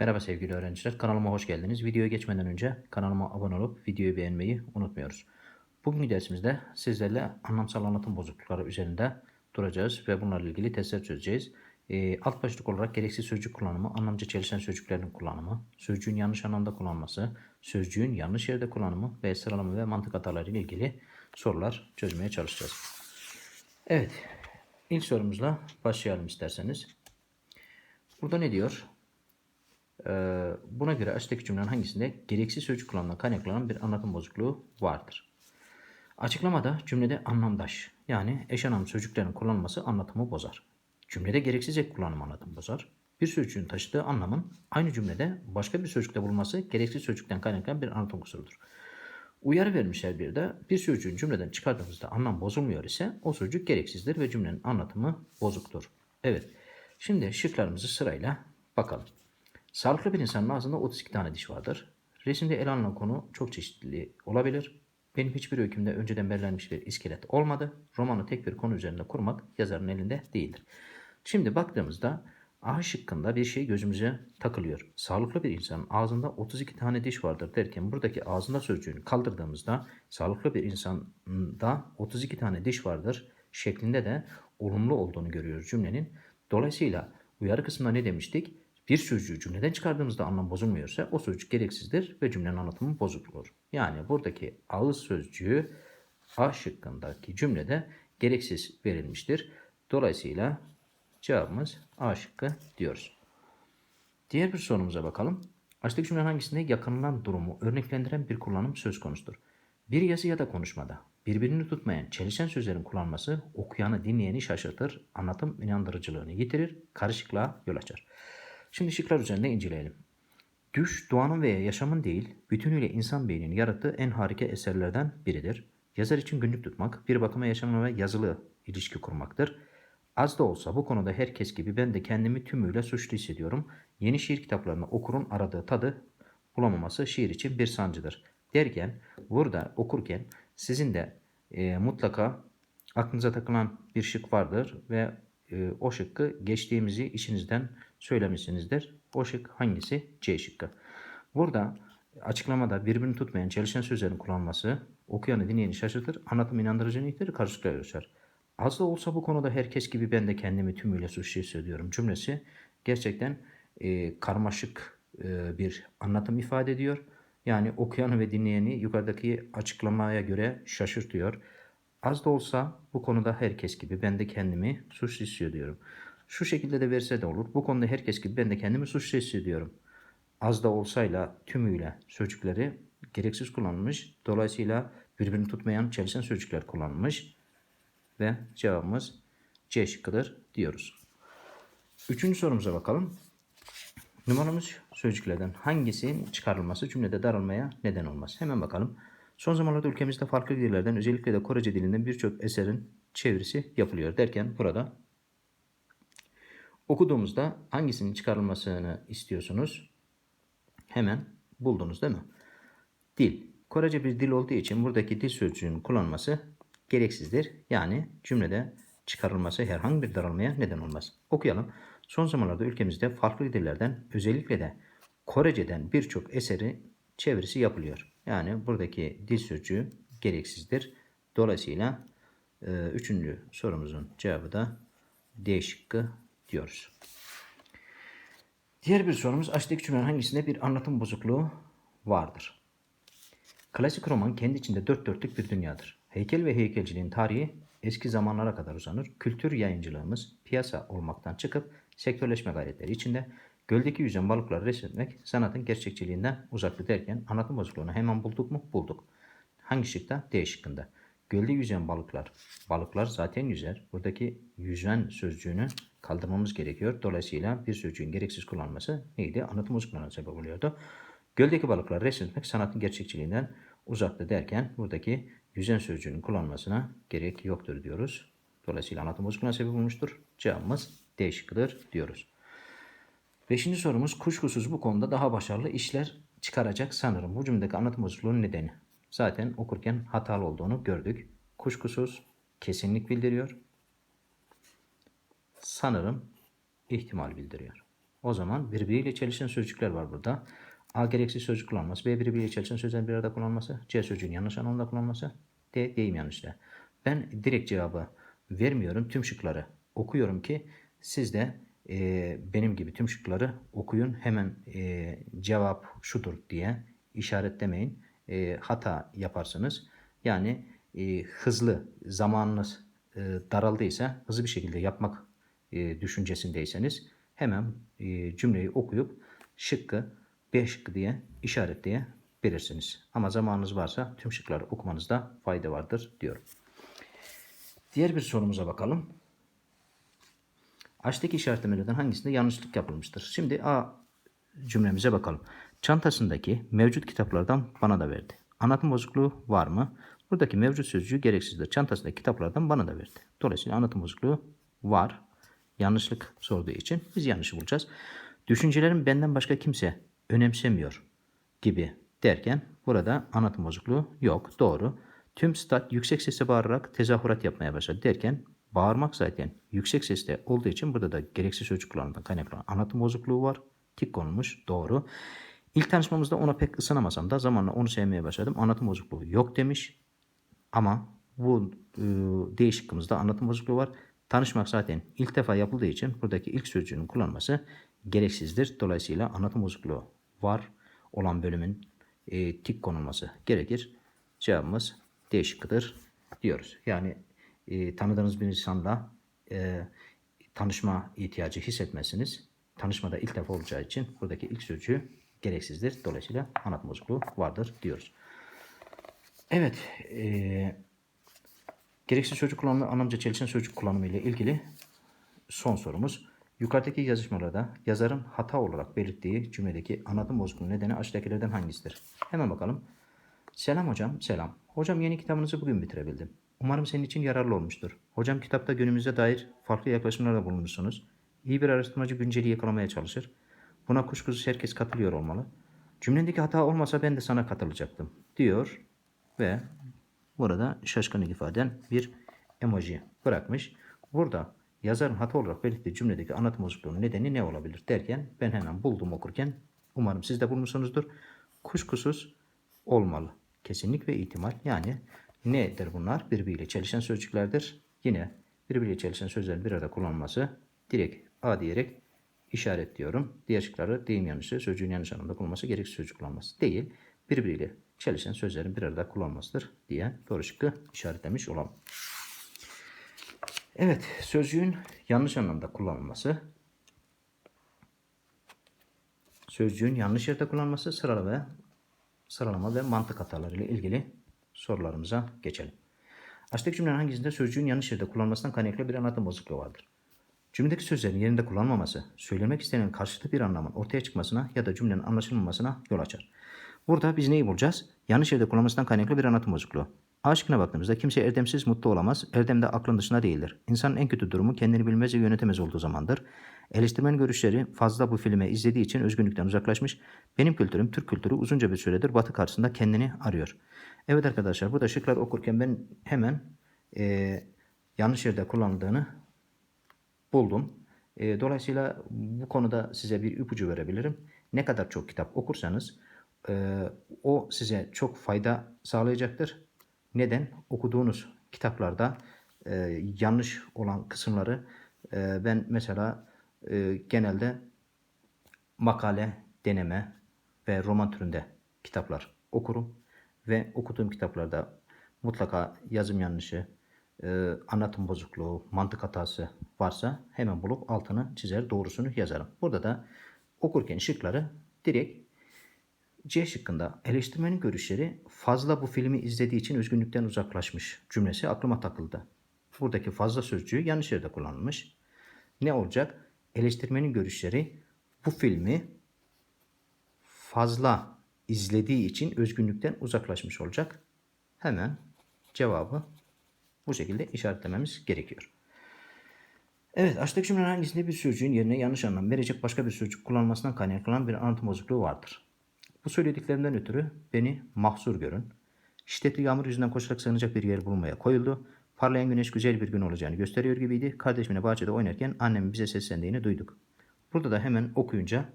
Merhaba sevgili öğrenciler, kanalıma hoş geldiniz. Videoya geçmeden önce kanalıma abone olup videoyu beğenmeyi unutmuyoruz. Bugünkü dersimizde sizlerle anlamsal anlatım bozuklukları üzerinde duracağız ve bunlarla ilgili testler çözeceğiz. Ee, alt başlık olarak gereksiz sözcük kullanımı, anlamca çelişen sözcüklerin kullanımı, sözcüğün yanlış anlamda kullanılması, sözcüğün yanlış yerde kullanımı ve sıralama ve mantık hataları ile ilgili sorular çözmeye çalışacağız. Evet, ilk sorumuzla başlayalım isterseniz. Burada ne diyor? Ee, buna göre aşağıdaki cümlenin hangisinde gereksiz sözcük kullanımına kaynaklanan bir anlatım bozukluğu vardır? Açıklamada cümlede anlamdaş yani eş anlam sözcüklerin kullanılması anlatımı bozar. Cümlede gereksiz ek kullanım anlatımı bozar. Bir sözcüğün taşıdığı anlamın aynı cümlede başka bir sözcükte bulunması gereksiz sözcükten kaynaklanan bir anlatım kusurudur. Uyarı vermişler bir de bir sözcüğün cümleden çıkardığımızda anlam bozulmuyor ise o sözcük gereksizdir ve cümlenin anlatımı bozuktur. Evet şimdi şıklarımızı sırayla bakalım. Sağlıklı bir insanın ağzında 32 tane diş vardır. Resimde ele alınan konu çok çeşitli olabilir. Benim hiçbir öykümde önceden belirlenmiş bir iskelet olmadı. Romanı tek bir konu üzerinde kurmak yazarın elinde değildir. Şimdi baktığımızda A şıkkında bir şey gözümüze takılıyor. Sağlıklı bir insanın ağzında 32 tane diş vardır derken buradaki ağzında sözcüğünü kaldırdığımızda sağlıklı bir insanda 32 tane diş vardır şeklinde de olumlu olduğunu görüyoruz cümlenin. Dolayısıyla uyarı kısmında ne demiştik? Bir sözcüğü cümleden çıkardığımızda anlam bozulmuyorsa o sözcük gereksizdir ve cümlenin anlatımı bozuk olur. Yani buradaki ağız sözcüğü A şıkkındaki cümlede gereksiz verilmiştir. Dolayısıyla cevabımız A şıkkı diyoruz. Diğer bir sorumuza bakalım. Aşağıdaki cümlenin hangisinde yakınılan durumu örneklendiren bir kullanım söz konusudur? Bir yazı ya da konuşmada birbirini tutmayan çelişen sözlerin kullanması okuyanı dinleyeni şaşırtır, anlatım inandırıcılığını yitirir, karışıklığa yol açar. Şimdi şıklar üzerinde inceleyelim. Düş, doğanın veya yaşamın değil, bütünüyle insan beyninin yarattığı en harika eserlerden biridir. Yazar için günlük tutmak, bir bakıma yaşamla ve yazılı ilişki kurmaktır. Az da olsa bu konuda herkes gibi ben de kendimi tümüyle suçlu hissediyorum. Yeni şiir kitaplarını okurun aradığı tadı bulamaması şiir için bir sancıdır. Derken burada okurken sizin de e, mutlaka aklınıza takılan bir şık vardır ve e, o şıkkı geçtiğimizi içinizden söylemişsinizdir. O şık hangisi? C şıkkı. Burada açıklamada birbirini tutmayan çelişen sözlerin kullanılması okuyanı dinleyeni şaşırtır, anlatım inandırıcını yitirir, karışıklığa göster. Az da olsa bu konuda herkes gibi ben de kendimi tümüyle suçlu hissediyorum cümlesi gerçekten e, karmaşık e, bir anlatım ifade ediyor. Yani okuyanı ve dinleyeni yukarıdaki açıklamaya göre şaşırtıyor. Az da olsa bu konuda herkes gibi ben de kendimi suçlu hissediyorum. Şu şekilde de verse de olur. Bu konuda herkes gibi ben de kendimi suçlu hissediyorum. Az da olsayla tümüyle sözcükleri gereksiz kullanılmış. Dolayısıyla birbirini tutmayan çelişen sözcükler kullanılmış. Ve cevabımız C şıkkıdır diyoruz. Üçüncü sorumuza bakalım. Numaramız sözcüklerden hangisinin çıkarılması cümlede daralmaya neden olmaz? Hemen bakalım. Son zamanlarda ülkemizde farklı dillerden özellikle de Korece dilinden birçok eserin çevirisi yapılıyor derken burada okuduğumuzda hangisinin çıkarılmasını istiyorsunuz? Hemen buldunuz değil mi? Dil. Korece bir dil olduğu için buradaki dil sözcüğünün kullanılması gereksizdir. Yani cümlede çıkarılması herhangi bir daralmaya neden olmaz. Okuyalım. Son zamanlarda ülkemizde farklı dillerden özellikle de Korece'den birçok eseri çevirisi yapılıyor. Yani buradaki dil sözcüğü gereksizdir. Dolayısıyla e, üçüncü sorumuzun cevabı da D şıkkı diyoruz. Diğer bir sorumuz aşağıdaki cümlelerin hangisinde bir anlatım bozukluğu vardır? Klasik roman kendi içinde dört dörtlük bir dünyadır. Heykel ve heykelciliğin tarihi eski zamanlara kadar uzanır. Kültür yayıncılığımız piyasa olmaktan çıkıp sektörleşme gayretleri içinde göldeki yüzen balıkları resmetmek sanatın gerçekçiliğinden uzaklı derken anlatım bozukluğunu hemen bulduk mu? Bulduk. Hangi şıkta? D şıkkında. Gölde yüzen balıklar. Balıklar zaten yüzer. Buradaki yüzen sözcüğünü kaldırmamız gerekiyor. Dolayısıyla bir sözcüğün gereksiz kullanması neydi? Anlatım bozukluğuna sebep oluyordu. Göldeki balıklar resmetmek sanatın gerçekçiliğinden uzakta derken buradaki yüzen sözcüğünün kullanmasına gerek yoktur diyoruz. Dolayısıyla anlatım bozukluğuna sebep olmuştur. Cevabımız D şıkkıdır diyoruz. Beşinci sorumuz kuşkusuz bu konuda daha başarılı işler çıkaracak sanırım. Bu cümledeki anlatım bozukluğunun nedeni. Zaten okurken hatalı olduğunu gördük. Kuşkusuz kesinlik bildiriyor. Sanırım ihtimal bildiriyor. O zaman birbiriyle çelişen sözcükler var burada. A gereksiz sözcük kullanması, B birbiriyle çelişen sözlerin bir arada kullanılması, C sözcüğün yanlış anlamda kullanılması, D deyim yanlışla. Ben direkt cevabı vermiyorum. Tüm şıkları okuyorum ki siz de e, benim gibi tüm şıkları okuyun. Hemen e, cevap şudur diye işaretlemeyin. E, hata yaparsınız. Yani e, hızlı zamanınız e, daraldıysa hızlı bir şekilde yapmak e, düşüncesindeyseniz hemen e, cümleyi okuyup şıkkı B şıkkı diye işaretleyebilirsiniz. Ama zamanınız varsa tüm şıkları okumanızda fayda vardır diyorum. Diğer bir sorumuza bakalım. Aşağıdaki işaretlemelerden hangisinde yanlışlık yapılmıştır? Şimdi A cümlemize bakalım. Çantasındaki mevcut kitaplardan bana da verdi. Anlatım bozukluğu var mı? Buradaki mevcut sözcüğü gereksizdir. Çantasındaki kitaplardan bana da verdi. Dolayısıyla anlatım bozukluğu var. Yanlışlık sorduğu için biz yanlışı bulacağız. Düşüncelerim benden başka kimse önemsemiyor gibi derken burada anlatım bozukluğu yok. Doğru. Tüm stat yüksek sesle bağırarak tezahürat yapmaya başladı derken bağırmak zaten yüksek sesle olduğu için burada da gereksiz sözcük kullanımından kaynaklanan anlatım bozukluğu var. Tik konulmuş. Doğru. İlk tanışmamızda ona pek ısınamasam da zamanla onu sevmeye başladım. Anlatım bozukluğu yok demiş. Ama bu e, D şıkkımızda anlatım bozukluğu var. Tanışmak zaten ilk defa yapıldığı için buradaki ilk sözcüğün kullanması gereksizdir. Dolayısıyla anlatım bozukluğu var olan bölümün e, tik konulması gerekir. Cevabımız D şıkkıdır diyoruz. Yani e, tanıdığınız bir insanla e, tanışma ihtiyacı hissetmezsiniz. Tanışmada ilk defa olacağı için buradaki ilk sözcüğü gereksizdir. Dolayısıyla anlatım bozukluğu vardır diyoruz. Evet. E, gereksiz sözcük kullanımı anlamca çelişen sözcük kullanımı ile ilgili son sorumuz. Yukarıdaki yazışmalarda yazarın hata olarak belirttiği cümledeki anlatım bozukluğu nedeni aşağıdakilerden hangisidir? Hemen bakalım. Selam hocam, selam. Hocam yeni kitabınızı bugün bitirebildim. Umarım senin için yararlı olmuştur. Hocam kitapta günümüze dair farklı yaklaşımlarda bulunmuşsunuz. İyi bir araştırmacı günceli yakalamaya çalışır. Buna kuşkusuz herkes katılıyor olmalı. Cümlendeki hata olmasa ben de sana katılacaktım diyor ve burada şaşkınlık ifaden bir emoji bırakmış. Burada yazarın hata olarak belirttiği cümledeki anlatım bozukluğunun nedeni ne olabilir derken ben hemen buldum okurken umarım siz de bulmuşsunuzdur. Kuşkusuz olmalı. Kesinlik ve ihtimal yani nedir bunlar? Birbiriyle çelişen sözcüklerdir. Yine birbiriyle çelişen sözlerin bir arada kullanılması direkt A diyerek işaretliyorum. Diğer şıkları deyim yanlışı, sözcüğün yanlış anlamda kullanılması, gereksiz sözcük kullanılması değil. Birbiriyle çelişen sözlerin bir arada kullanılmasıdır diye doğru şıkkı işaretlemiş olalım. Evet, sözcüğün yanlış anlamda kullanılması, sözcüğün yanlış yerde kullanılması, sıralama sıralama ve mantık hataları ile ilgili sorularımıza geçelim. Aşağıdaki cümlenin hangisinde sözcüğün yanlış yerde kullanılmasından kaynaklı bir anlatım bozukluğu vardır? Cümledeki sözlerin yerinde kullanılmaması, söylemek istenen karşıtı bir anlamın ortaya çıkmasına ya da cümlenin anlaşılmamasına yol açar. Burada biz neyi bulacağız? Yanlış yerde kullanılmasından kaynaklı bir anlatım bozukluğu. A şıkkına baktığımızda kimse erdemsiz mutlu olamaz. Erdem de aklın dışında değildir. İnsanın en kötü durumu kendini bilmez ve yönetemez olduğu zamandır. Eleştirmen görüşleri fazla bu filmi izlediği için özgünlükten uzaklaşmış. Benim kültürüm, Türk kültürü uzunca bir süredir Batı karşısında kendini arıyor. Evet arkadaşlar burada şıklar okurken ben hemen e, yanlış yerde kullanıldığını buldum. E, dolayısıyla bu konuda size bir ipucu verebilirim. Ne kadar çok kitap okursanız e, o size çok fayda sağlayacaktır. Neden? Okuduğunuz kitaplarda e, yanlış olan kısımları e, ben mesela e, genelde makale, deneme ve roman türünde kitaplar okurum. Ve okuduğum kitaplarda mutlaka yazım yanlışı, e, anlatım bozukluğu, mantık hatası varsa hemen bulup altını çizer, doğrusunu yazarım. Burada da okurken şıkları direkt C şıkkında eleştirmenin görüşleri fazla bu filmi izlediği için özgünlükten uzaklaşmış cümlesi aklıma takıldı. Buradaki fazla sözcüğü yanlış yerde kullanılmış. Ne olacak? Eleştirmenin görüşleri bu filmi fazla izlediği için özgünlükten uzaklaşmış olacak. Hemen cevabı bu şekilde işaretlememiz gerekiyor. Evet, aşağıdaki cümlenin hangisinde bir sözcüğün yerine yanlış anlam verecek başka bir sözcük kullanılmasından kaynaklanan bir anlatım bozukluğu vardır? Bu söylediklerimden ötürü beni mahsur görün. Şiddetli yağmur yüzünden koşarak sığınacak bir yer bulmaya koyuldu. Parlayan güneş güzel bir gün olacağını gösteriyor gibiydi. Kardeşimle bahçede oynarken annemin bize seslendiğini duyduk. Burada da hemen okuyunca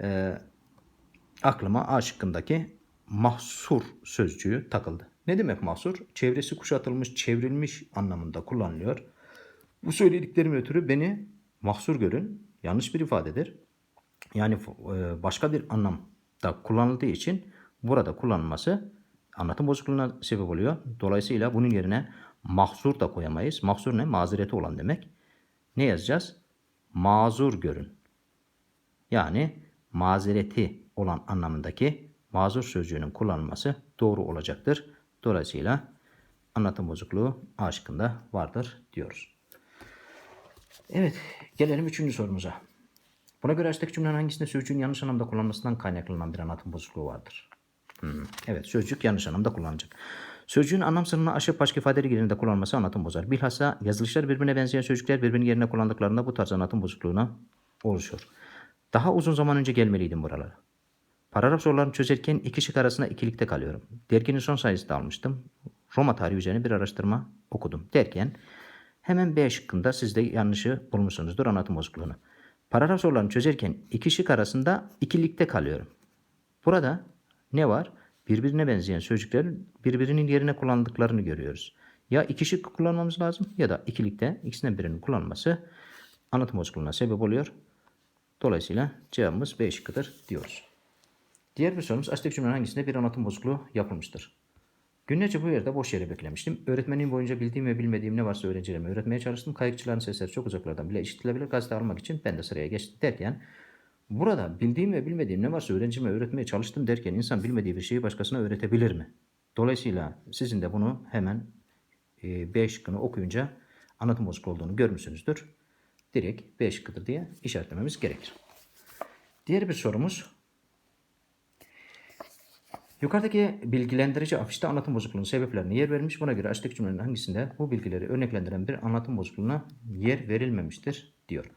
e, aklıma A şıkkındaki mahsur sözcüğü takıldı. Ne demek mahsur? Çevresi kuşatılmış, çevrilmiş anlamında kullanılıyor. Bu söylediklerimin ötürü beni mahsur görün. Yanlış bir ifadedir. Yani e, başka bir anlamda kullanıldığı için burada kullanılması anlatım bozukluğuna sebep oluyor. Dolayısıyla bunun yerine mahsur da koyamayız. Mahsur ne? Mazereti olan demek. Ne yazacağız? Mazur görün. Yani mazereti olan anlamındaki mazur sözcüğünün kullanılması doğru olacaktır. Dolayısıyla anlatım bozukluğu A şıkkında vardır diyoruz. Evet, gelelim üçüncü sorumuza. Buna göre aşağıdaki cümlenin hangisinde sözcüğün yanlış anlamda kullanılmasından kaynaklanan bir anlatım bozukluğu vardır? Hmm, Evet, sözcük yanlış anlamda kullanılacak. Sözcüğün anlam sınırını aşıp başka ifadeleri yerinde kullanılması anlatım bozar. Bilhassa yazılışlar birbirine benzeyen sözcükler birbirinin yerine kullandıklarında bu tarz anlatım bozukluğuna oluşur. Daha uzun zaman önce gelmeliydim buralara. Paragraf sorularını çözerken iki şık arasında ikilikte kalıyorum. Derginin son sayısı da almıştım. Roma tarihi üzerine bir araştırma okudum derken hemen B şıkkında siz de yanlışı bulmuşsunuzdur anlatım bozukluğunu. Paragraf sorularını çözerken iki şık arasında ikilikte kalıyorum. Burada ne var? Birbirine benzeyen sözcüklerin birbirinin yerine kullandıklarını görüyoruz. Ya iki şık kullanmamız lazım ya da ikilikte ikisinden birinin kullanılması anlatım bozukluğuna sebep oluyor. Dolayısıyla cevabımız B şıkkıdır diyoruz. Diğer bir sorumuz aşağıdaki cümlenin hangisinde bir anlatım bozukluğu yapılmıştır? Günlerce bu yerde boş yere beklemiştim. Öğretmenim boyunca bildiğim ve bilmediğim ne varsa öğrencilerime öğretmeye çalıştım. Kayıkçıların sesleri çok uzaklardan bile işitilebilir. Gazete almak için ben de sıraya geçtim derken burada bildiğim ve bilmediğim ne varsa öğrencime öğretmeye çalıştım derken insan bilmediği bir şeyi başkasına öğretebilir mi? Dolayısıyla sizin de bunu hemen e, B okuyunca anlatım bozukluğu olduğunu görmüşsünüzdür. Direkt B şıkkıdır diye işaretlememiz gerekir. Diğer bir sorumuz Yukarıdaki bilgilendirici afişte anlatım bozukluğunun sebeplerine yer verilmiş. Buna göre aşağıdaki cümlelerin hangisinde bu bilgileri örneklendiren bir anlatım bozukluğuna yer verilmemiştir diyor.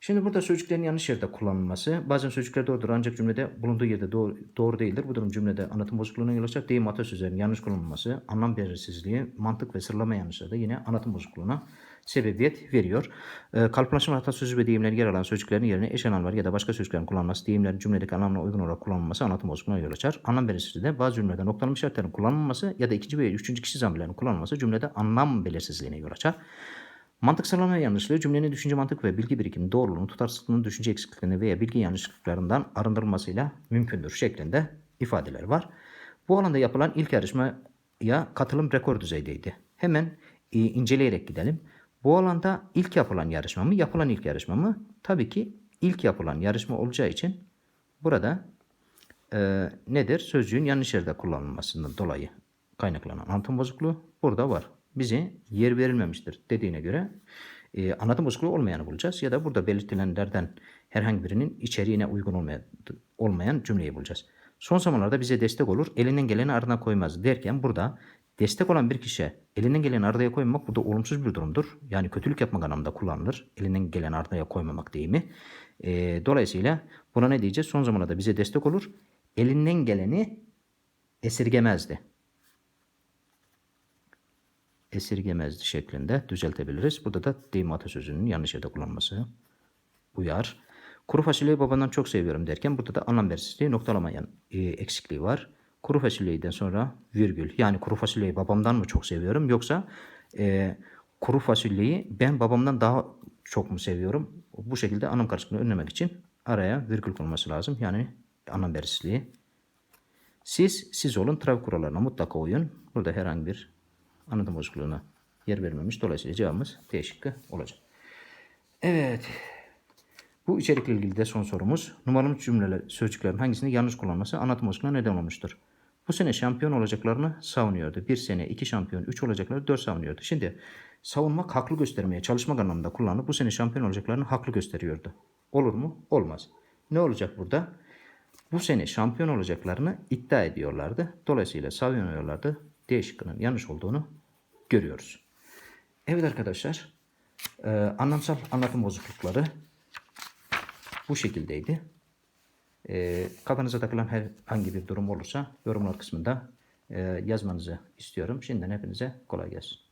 Şimdi burada sözcüklerin yanlış yerde kullanılması. Bazen sözcükler doğrudur ancak cümlede bulunduğu yerde doğru, doğru değildir. Bu durum cümlede anlatım bozukluğuna yol açar. Deyim atasözlerinin yanlış kullanılması, anlam belirsizliği, mantık ve sırlama yanlışları da yine anlatım bozukluğuna sebebiyet veriyor. E, kalıplaşma atasözü ve deyimleri yer alan sözcüklerin yerine eş anlamlar ya da başka sözcüklerin kullanılması, deyimlerin cümledeki anlamına uygun olarak kullanılması anlatım bozukluğuna yol açar. Anlam belirsizliği de bazı cümlelerde noktalama işaretlerinin kullanılmaması ya da ikinci veya üçüncü kişi zamirlerinin kullanılması cümlede anlam belirsizliğine yol açar. Mantık sıralama yanlışlığı cümlenin düşünce mantık ve bilgi birikiminin doğruluğunu, tutarsızlığının düşünce eksikliklerini veya bilgi yanlışlıklarından arındırılmasıyla mümkündür şeklinde ifadeler var. Bu alanda yapılan ilk yarışmaya katılım rekor düzeydeydi. Hemen e, inceleyerek gidelim. Bu alanda ilk yapılan yarışma mı, yapılan ilk yarışma mı? Tabii ki ilk yapılan yarışma olacağı için burada e, nedir? Sözcüğün yanlış yerde kullanılmasından dolayı kaynaklanan anlatım bozukluğu burada var. Bize yer verilmemiştir dediğine göre e, anlatım bozukluğu olmayanı bulacağız. Ya da burada belirtilenlerden herhangi birinin içeriğine uygun olmayan, olmayan cümleyi bulacağız. Son zamanlarda bize destek olur, elinden geleni ardına koymaz derken burada destek olan bir kişiye elinden geleni ardaya koymamak burada olumsuz bir durumdur. Yani kötülük yapmak anlamında kullanılır. Elinden geleni ardaya koymamak deyimi. E, dolayısıyla buna ne diyeceğiz? Son zamanlarda bize destek olur, elinden geleni esirgemezdi esirgemezdi şeklinde düzeltebiliriz. Burada da deyim atasözünün yanlış yerde kullanması uyar. Kuru fasulyeyi babandan çok seviyorum derken burada da anlam belirsizliği noktalamayan e, eksikliği var. Kuru fasulyeden sonra virgül yani kuru fasulyeyi babamdan mı çok seviyorum yoksa e, kuru fasulyeyi ben babamdan daha çok mu seviyorum? Bu şekilde anlam karışıklığını önlemek için araya virgül konması lazım. Yani anlam belirsizliği. Siz siz olun trafik kurallarına mutlaka uyun. Burada herhangi bir anlatım bozukluğuna yer verilmemiş. Dolayısıyla cevabımız D olacak. Evet. Bu içerikle ilgili de son sorumuz. Numaralı cümleler, sözcüklerin hangisini yanlış kullanması anlatım bozukluğuna neden olmuştur? Bu sene şampiyon olacaklarını savunuyordu. Bir sene iki şampiyon, üç olacakları dört savunuyordu. Şimdi savunmak haklı göstermeye, çalışmak anlamında kullanıp bu sene şampiyon olacaklarını haklı gösteriyordu. Olur mu? Olmaz. Ne olacak burada? Bu sene şampiyon olacaklarını iddia ediyorlardı. Dolayısıyla savunuyorlardı. D şıkkının yanlış olduğunu görüyoruz. Evet arkadaşlar, anlamsal anlatım bozuklukları bu şekildeydi. E, kafanıza takılan herhangi bir durum olursa yorumlar kısmında e, yazmanızı istiyorum. Şimdiden hepinize kolay gelsin.